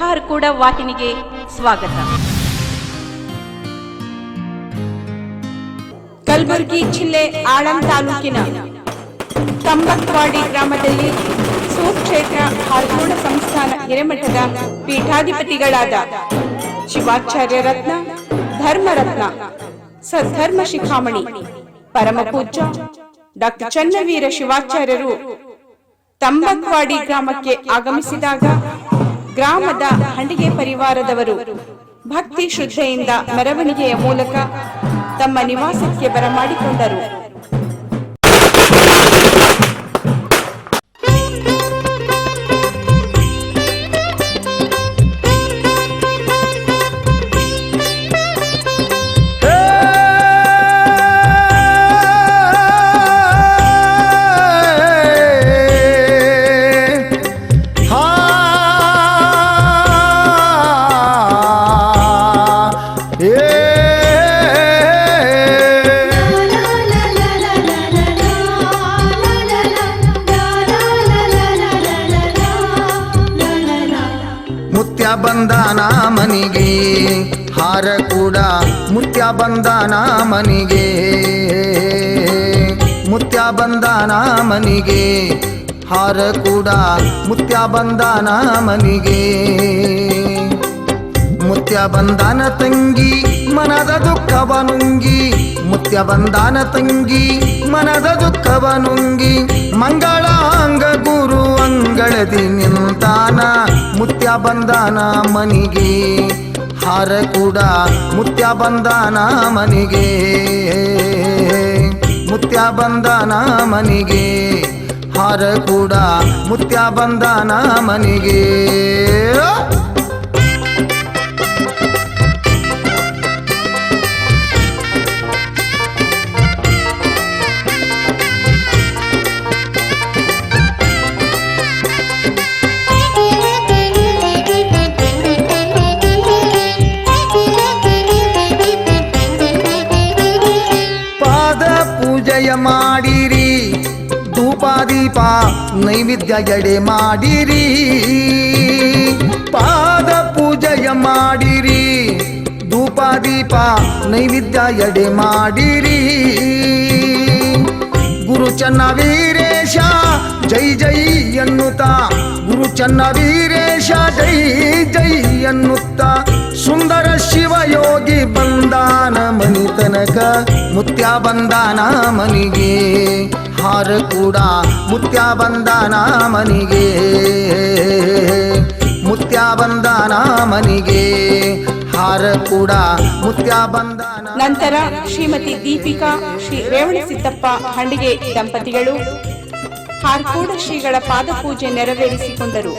ಹಾರ್ಕೂಡ ವಾಹಿನಿಗೆ ಸ್ವಾಗತ. ಕಲಬುರಗಿ ಜಿಲ್ಲೆ ಆಳಂ ತಾಲೂಕಿನ ಕಂಬಕ್ವಾಡಿ ಗ್ರಾಮದಲ್ಲಿ ಸುಕ್ಷೇತ್ರ ಹಾರ್ಕೋಡ ಸಂಸ್ಥಾನ ಹಿರೇಮಠದ ಪೀಠಾಧಿಪತಿಗಳಾದ ಶಿವಾಚಾರ್ಯ ರತ್ನ, ಧರ್ಮರತ್ನ, ಸದ್ಧರ್ಮ ಶಿಖಾಮಣಿ, ಪರಮ ಪೂಜ್ಯ ಡಾಕ್ಟರ್ ಚನ್ನವೀರ ಶಿವಾಚಾರ್ಯರು ತಂಬಕ್ವಾಡಿ ಗ್ರಾಮಕ್ಕೆ ಆಗಮಿಸಿದಾಗ ಗ್ರಾಮದ ಹಂಡಿಗೆ ಪರಿವಾರದವರು ಭಕ್ತಿ ಶ್ರದ್ಧೆಯಿಂದ ಮೆರವಣಿಗೆಯ ಮೂಲಕ ತಮ್ಮ ನಿವಾಸಕ್ಕೆ ಬರಮಾಡಿಕೊಂಡರು. ಬಂದಾನ ಮನಿಗೆ, ಹಾರ ಕೂಡ ಮುತ್ಯ ಬಂದಾನ ಮನಿಗೆ. ಮುತ್ಯ ಬಂದಾನ ಮನಿಗೆ, ಹಾರ ಕೂಡ ಮುತ್ಯ ಬಂದಾನ ಮನಿಗೆ. ಮುತ್ಯ ಬಂದಾನ ತಂಗಿ ಮನದ ದುಃಖವ ನುಂಗಿ, ಮುತ್ಯ ಬಂದಾನ ತಂಗಿ, ಮನದ ದುಃಖವ ನುಂಗಿ ಮಂಗಳಾಂಗ ಗುರು ಅಂಗಳದಿ ನಿಂತಾನ, ಮುತ್ಯ ಬಂದಾನ ಮನಿಗೆ. ಹಾರ ಕೂಡ ಮುತ್ಯ ಬಂದಾನ ಮನಿಗೆ. ಮುತ್ಯ ಬಂದಾನ ಮನಿಗೆ. ಹಾರ ಕೂಡ ಮುತ್ಯ ಬಂದಾನ ಮನಿಗೆ. ದೀಪ ನೈವೇದ್ಯ ಎಡೆ ಮಾಡಿರಿ. ಪಾದ ಪೂಜೆಯ ಮಾಡಿರಿ. ಧೂಪ, ದೀಪ ನೈವೇದ್ಯ ಎಡೆ ಮಾಡಿರಿ. ಗುರು ಚನ್ನ ವೀರೇಶ, ಜೈ ಜೈ ಎನ್ನುತ್ತ. ಗುರು ಚನ್ನ ವೀರೇಶ, ಜೈ ಜೈ ಎನ್ನುತ್ತ. ಸುಂದರ ಶಿವಯೋಗಿ ಬಂದಾನ ಮನಿ ತನಕ, ಮುತ್ಯ ಬಂದಾನ ಮನಿಗೆ. ಹಾರ ಕೂಡ ಮುತ್ಯ ಬಂದಾನ ಮನಿಗೆ. ಮುತ್ಯ ಬಂದಾನ ಮನಿಗೆ. ಹಾರ ಕೂಡ ಮುತ್ಯ ಬಂದಾನ ನಂತರ ಶ್ರೀಮತಿ ದೀಪಿಕಾ, ಶ್ರೀ ರೇವಣಸಿದ್ದಪ್ಪ ಹಂಡಿಗೆ ದಂಪತಿಗಳು. ಹಾರ್ಕೋಡ ಶ್ರೀಗಳ ಪಾದಪೂಜೆ ನೆರವೇರಿಸಿಕೊಂಡರು.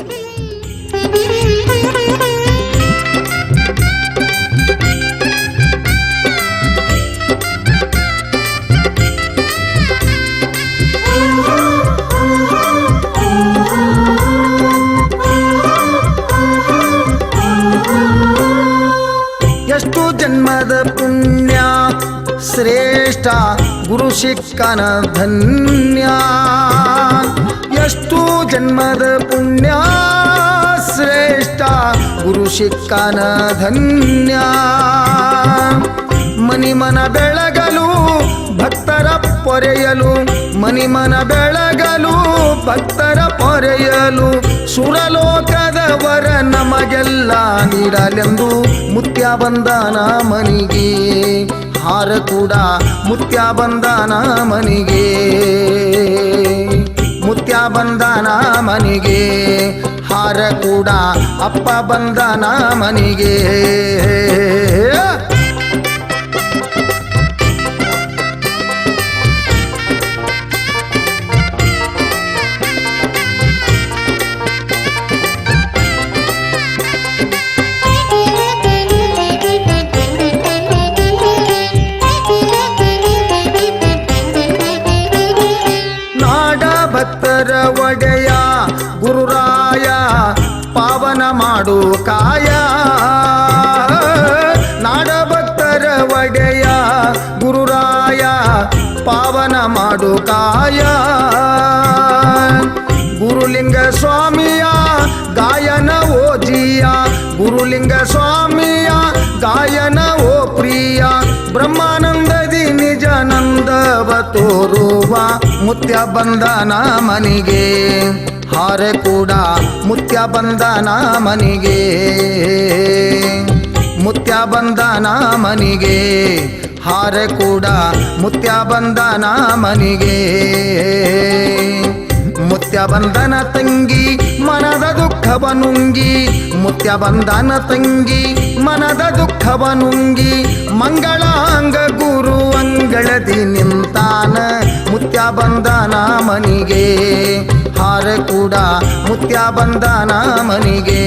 ಜನ್ಮದ ಪುಣ್ಯ ಶ್ರೇಷ್ಠ ಗುರು ಶಿಕ್ಕನ ಧನ್ಯ. ಎಷ್ಟು ಜನ್ಮದ ಪುಣ್ಯ ಶ್ರೇಷ್ಠ ಗುರು ಶಿಕ್ಕನ ಧನ್ಯ. ಮನಿ ಮನ ಬೆಳಗಲು ಭಕ್ತರ ಪೊರೆಯಲು ಮನಿ ಮನ ಬೆಳಗಲು ಭಕ್ತರ ಪೊರೆಯಲು ಸುರಲೋಕದವರ ನಮಗೆಲ್ಲ ನೀಡಲೆಂದು ಮುತ್ಯ ಬಂದಾನ ಮನಿಗೆ. ಹಾರ ಕೂಡ ಮುತ್ಯ ಬಂದಾನ ಮನಿಗೆ. ಮುತ್ಯ ಬಂದಾನ ಮನಿಗೆ. ಹಾರ ಕೂಡ ಅಪ್ಪ ಬಂದಾನ ಮನಿಗೆ. ತೋರುವ ಮುತ್ಯ ಬಂದನ ಮನಿಗೆ, ಹಾರೆ ಕೂಡ ಮುತ್ಯ ಬಂದನ ಮನಿಗೆ. ಮುತ್ಯ ಬಂದನ ಮನಿಗೆ, ಹಾರೆ ಕೂಡ ಮುತ್ಯ ಬಂದನ ಮನಿಗೆ. ಮುತ್ಯ ಬಂಧನ ತಂಗಿ, ಮನದ ದುಃಖವ ನುಂಗಿ ಮುತ್ಯ ಬಂಧನ ತಂಗಿ, ಮನದ ದುಃಖವ ನುಂಗಿ ಮಂಗಳಾಂಗ ಗುರು ಅಂಗಳದಿ ನಿಂತಾನ. ಮುತ್ಯ ಬಂಧನ ಮನಿಗೆ ಹಾರ ಕೂಡ ಮುತ್ಯ ಬಂಧನ ಮನಿಗೆ.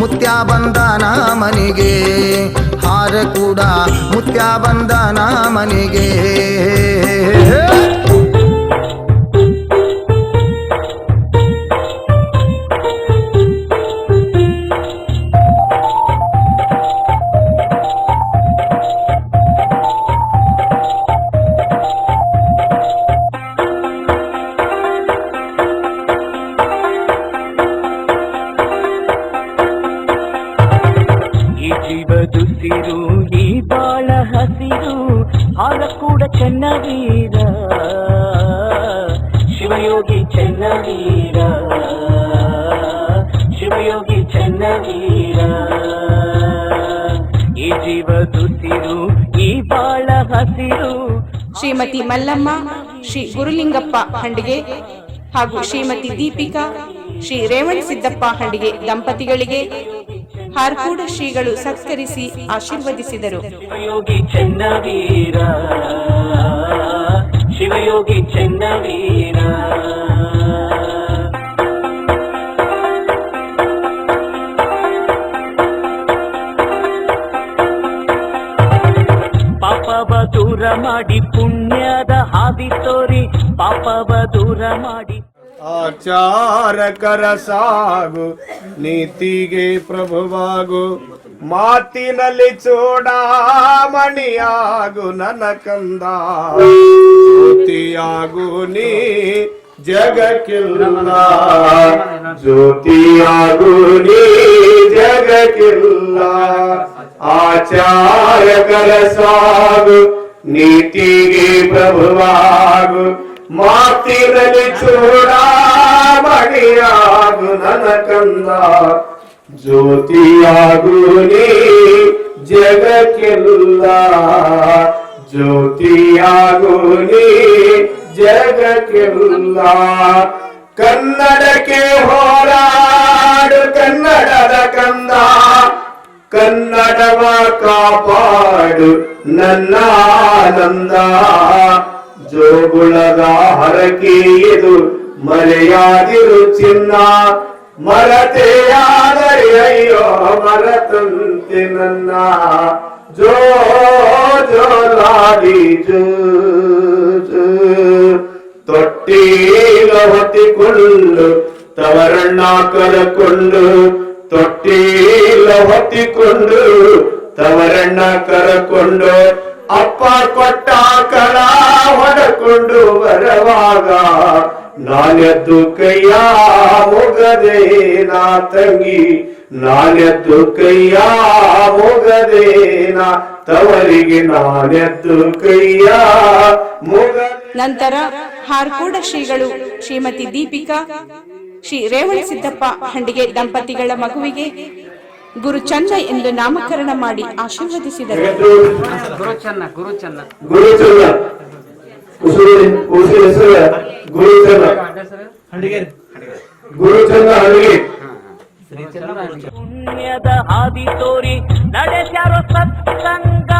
ಮುತ್ಯ ಬಂಧನ ಮನಿಗೆ ಹಾರ ಕೂಡ ಮುತ್ಯ ಬಂಧನ ಮನಿಗೆ. ಹಾರ ಕೂಡ ಚೆನ್ನವೀರ ಶಿವಯೋಗಿ ಚೆನ್ನವೀರ ಶಿವಯೋಗಿ ಚೆನ್ನವೀರ ಈ ಜೀವ ದುಸಿರು ಈ ಬಾಳ ಹಸಿರು. ಶ್ರೀಮತಿ ಮಲ್ಲಮ್ಮ, ಶ್ರೀ ಗುರುಲಿಂಗಪ್ಪ ಹಂಡಿಗೆ ಹಾಗೂ ಶ್ರೀಮತಿ ದೀಪಿಕಾ, ಶ್ರೀ ರೇವಣ್ ಸಿದ್ದಪ್ಪ ಹಂಡಿಗೆ ದಂಪತಿಗಳಿಗೆ ಹಾರ್ಕೂಡ ಶ್ರೀಗಳು ಸತ್ಕರಿಸಿ ಆಶೀರ್ವದಿಸಿದರು. ಶಿವಯೋಗಿ ಚೆನ್ನವೀರ. ಪಾಪವ ದೂರ ಮಾಡಿ ಪುಣ್ಯದ ಹಾದಿ ತೋರಿ ಪಾಪವ ದೂರ ಮಾಡಿ ಆಚಾರಕರ ಸಾಗು, ನೀತಿಗೆ ಪ್ರಭುವಾಗು, ಮಾತಿನಲ್ಲಿ ಚೂಡಾಮಣಿಯಾಗು ನನ್ನ ಕಂದ. ಜ್ಯೋತಿಯಾಗು ನೀ ಜಗಕ್ಕಿಲ್ಲ. ಜ್ಯೋತಿಯಾಗು ನೀ ಜಗಕ್ಕಿಲ್ಲ. ಆಚಾರಕರ ಸಾಗು, ನೀತಿಗೆ ಪ್ರಭುವಾಗು ಮಾತಿನಲ್ಲಿ ಚೂಡಾಮಣಿಯಾಗು ನನ್ನ ಕಂದ ಜ್ಯೋತಿಯಾಗು ನೀ ಜಗಕ್ಕೆಲ್ಲ ಜ್ಯೋತಿಯಾಗು ನೀ ಜಗಕ್ಕೆಲ್ಲ ಕನ್ನಡಕ್ಕೆ ಹೋರಾಡು ಕನ್ನಡದ ಕಂದ ಕನ್ನಡವ ಕಾಪಾಡು ನನ್ನ ಆನಂದ ಜೋಗುಳದ ಹರಕೆ ಇದು ಮರೆಯಾದಿರು ಚಿನ್ನ ಮರತೆಯಾದರೆ ಅಯ್ಯೋ ಮರತಂತೆ ನನ್ನ ಜೋ ಜೋಲಾಡಿ ಜೋ ಜೋ. ತೊಟ್ಟೀಲ ಹೊತ್ತಿಕೊಂಡು ತವರಣ್ಣ ಕರಕೊಂಡು ತೊಟ್ಟೀಲ ಹೊತ್ತಿಕೊಂಡು ತವರಣ್ಣ ಕರಕೊಂಡು ಅಪ್ಪ ಕೊಟ್ಟ ಕಳ ಹೊಡಕೊಂಡು ಬರವಾಗ ನಾನೆದ್ದು ಕೈಯ ಮುಗದೆ ನಾ ತಂಗಿ ನಾನೆದ್ದು ಕೈಯ ಮುಗದೆ ನಾ ತವರಿಗೆ ನಾನೆದ್ದು ಕೈಯ ಮುಗ ನಂತರ ಹಾರ್ಕೋಡ ಶ್ರೀಗಳು ಶ್ರೀಮತಿ ದೀಪಿಕಾ ಶ್ರೀ ರೇವಣ ಸಿದ್ದಪ್ಪ ಹಂಡಿಗೆ ದಂಪತಿಗಳ ಮಗುವಿಗೆ ಗುರು ಚಂದ ಎಂದು ನಾಮಕರಣ ಮಾಡಿ ಆಶೀರ್ವದಿಸಿದರು. ಗುರುಚನ್ನ ಗುರುಚನ್ನ. ಗುರುಚಂದ್ರ ಉಸಿರು ಉಸಿರು ಹೆಸರು ಗುರುಚಂದ್ರ. ಗುರುಚಂದ್ರ ಹಳ್ಳಿ. ಪುಣ್ಯದ ಹಾದಿ ತೋರಿ ನಡೆಸ್ಯಾರೋ ಸತ್ಸಂಗ.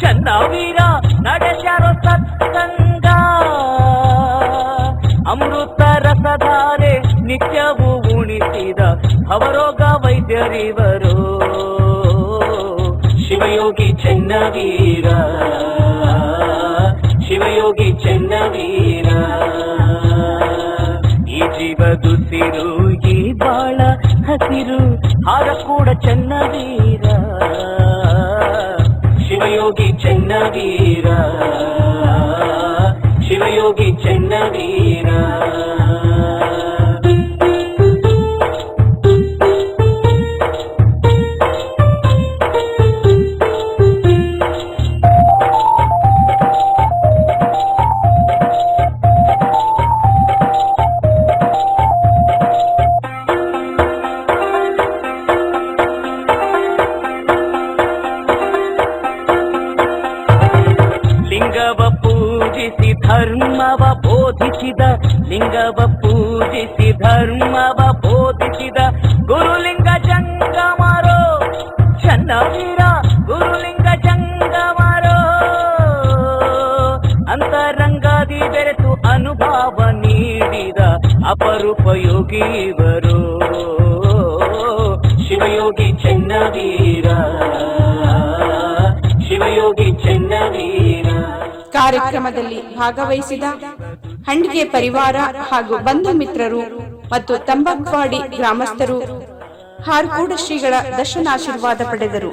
ಚನ್ನವೀರ ನಡೆಸ್ಯಾರೋ ಸತ್ಸಂಗ. ಅಮೃತ ರಸಧಾರೆ ನಿತ್ಯವೂ ಉಣಿಸಿದ ಅವರೋಗ ವೈದ್ಯರಿವರು. ಶಿವಯೋಗಿ ಚೆನ್ನವೀರ. ಶಿವಯೋಗಿ ಚೆನ್ನವೀರ ಈ ಜೀವದುಸಿರು ಈ ಬಾಳ ಹಸಿರು ಹಾರ ಕೂಡ ಚೆನ್ನವೀರ ಶಿವಯೋಗಿ ಚೆನ್ನವೀರ ಶಿವಯೋಗಿ ಚೆನ್ನವೀರ ಲಿಂಗವ ಪೂಜಿಸಿ, ಧರ್ಮವ ಬೋಧಿಸಿದ ಗುರುಲಿಂಗ ಜಂಗಮರೋ. ಚನ್ನವೀರ ಗುರುಲಿಂಗ ಜಂಗಮರೋ. ಅಂತರಂಗಾದಿ ಬೆರೆತು ಅನುಭವ ನೀಡಿದ ಅಪರೂಪಯೋಗಿವರು ಶಿವಯೋಗಿ ಚೆನ್ನವೀರ ಶಿವಯೋಗಿ ಚೆನ್ನವೀರ ಕಾರ್ಯಕ್ರಮದಲ್ಲಿ ಭಾಗವಹಿಸಿದ ಹಂಡಿಗೆ ಪರಿವಾರ ಹಾಗೂ ಬಂಧು ಮಿತ್ರರು ಮತ್ತು ತಂಬಕ್ವಾಡಿ ಗ್ರಾಮಸ್ಥರು ಹಾರ್ಕೂಡ ಶ್ರೀಗಳ ದರ್ಶನಾಶೀರ್ವಾದ ಪಡೆದರು.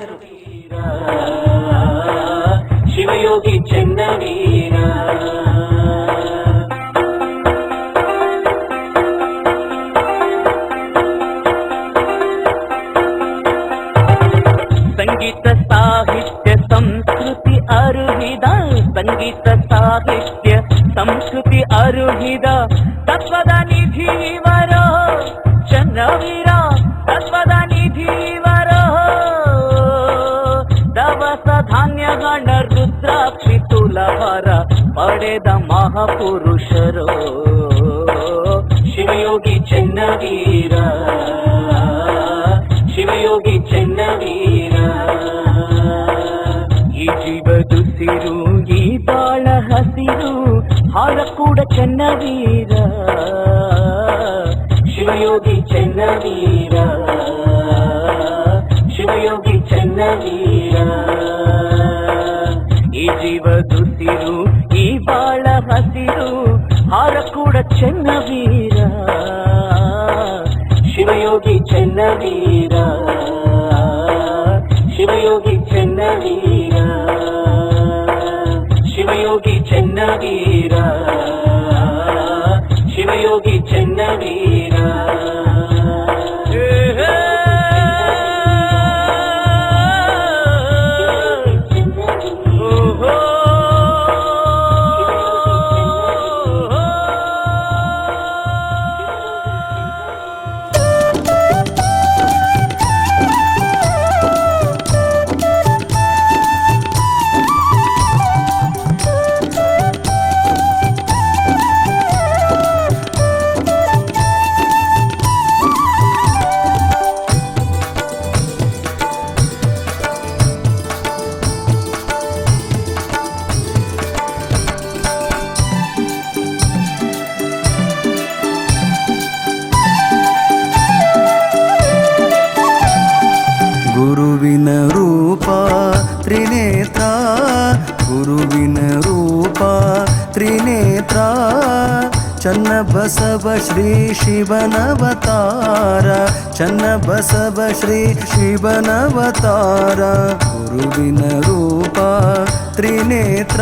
ಶಿವಯೋಗಿ ಸಂಗೀತ ಸಾಹಿತ್ಯ ಸಂಸ್ಕೃತಿ ಅರುಹಿದ ಸಂಗೀತ ಸಾಹಿತ್ಯ ಸಂಸ್ಕೃತಿ ಅರುಹಿದ ತತ್ವದ ನಿಧಿವರ ಚನ್ನವೀರ, ತತ್ವದ ನಿಧಿವರ ದವಸ ಧಾನ್ಯಗಳ ರುದ್ರಾಕ್ಷಿ ತುಲಭರ ಪಡೆದ ಮಹಾಪುರುಷರು. ಶಿವಯೋಗಿ ಚೆನ್ನವೀರ ಶಿವಯೋಗಿ ಚೆನ್ನವೀರ. ಈ ಬಾಳ ಹಸಿರು ಹಾರ ಕೂಡ ಚೆನ್ನವೀರ ಶಿವಯೋಗಿ ಚೆನ್ನವೀರ ಶಿವಯೋಗಿ ಚೆನ್ನವೀರ ಈ ಜೀವದುಸಿರು ಈ ಬಾಳ ಹಸಿರು ಹಾರ ಕೂಡ ಚೆನ್ನವೀರ ಶಿವಯೋಗಿ ಚೆನ್ನವೀರ ಶಿವಯೋಗಿ ಚೆನ್ನವೀರ ಶಿವಯೋಗಿ ಶಿವನವತಾರ ಚನ್ನ ಬಸವ ಶ್ರೀ ಶಿವನವತಾರ ಗುರುವಿನ ರೂಪ ತ್ರಿನೇತ್ರ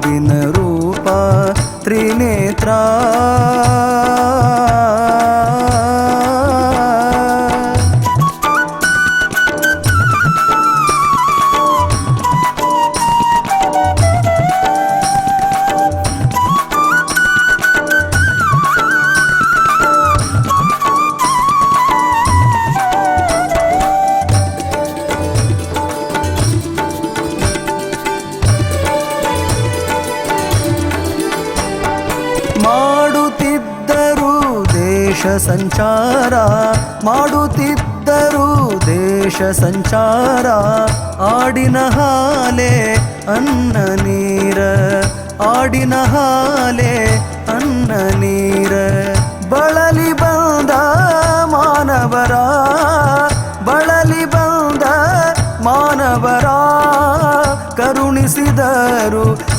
ತ್ರಿನೇತ್ರ ಸಂಚಾರ, ಆಡಿನ ಹಾಲೆ ಅನ್ನ ನೀರ, ಆಡಿನ ಹಾಲೆ ಅನ್ನ ನೀರ. ಬಳಲಿ ಬಂದ ಮಾನವರ, ಬಳಲಿ ಬಂದ ಮಾನವರ, ಕರುಣಿಸಿದರು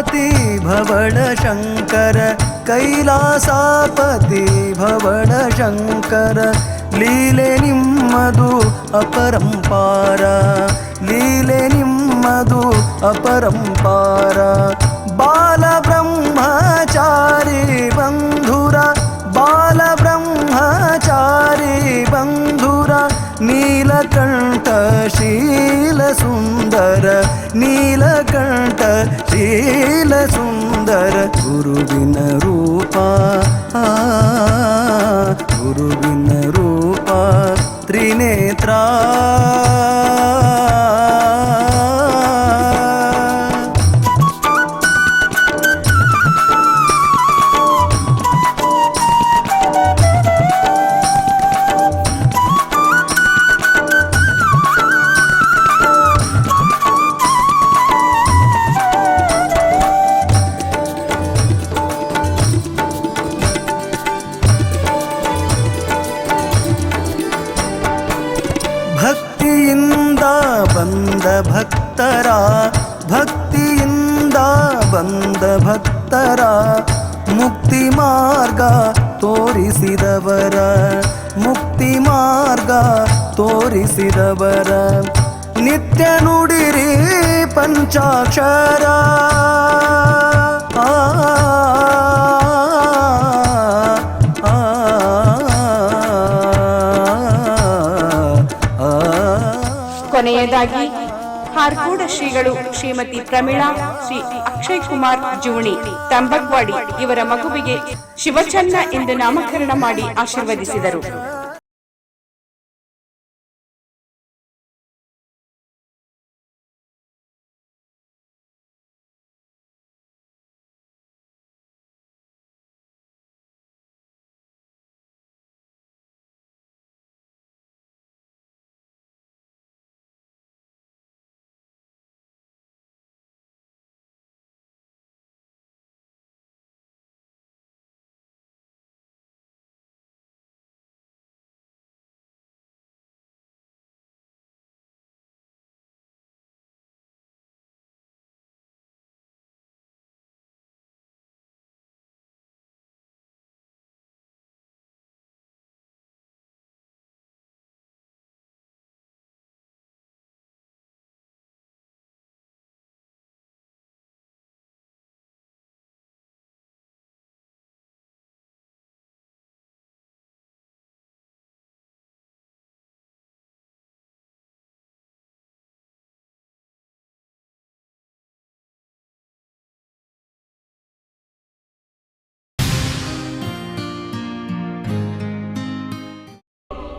कैलासापति भवणशङ्कर कैलासापति भवणशङ्कर लीले निम्मदु अपरम्पार लीले निम्मदु अपरम्पार बालब्रह्मचारी बन्धुर बालब्रह्मचारी बन्धुर नीलकण्ठशीलसुन्दर नीलकण्ठ लील सुन्दर गुरुविन रूपा गुरुविन रूपा त्रिनेत्रा ತೋರಿಸಿದವರ ನಿತ್ಯ ನುಡಿರಿ ಪಂಚಾಕ್ಷರ ಕೊನೆಯದಾಗಿ ಹಾರ್ಕೋಡ ಶ್ರೀಗಳು ಶ್ರೀಮತಿ ಪ್ರಮೀಳಾ ಶ್ರೀ ಅಕ್ಷಯ್ ಕುಮಾರ್ ಜೂಣಿ ತಂಬಕ್ವಾಡಿ ಇವರ ಮಗುವಿಗೆ ಶಿವಚನ್ನ ಎಂದು ನಾಮಕರಣ ಮಾಡಿ ಆಶೀರ್ವದಿಸಿದರು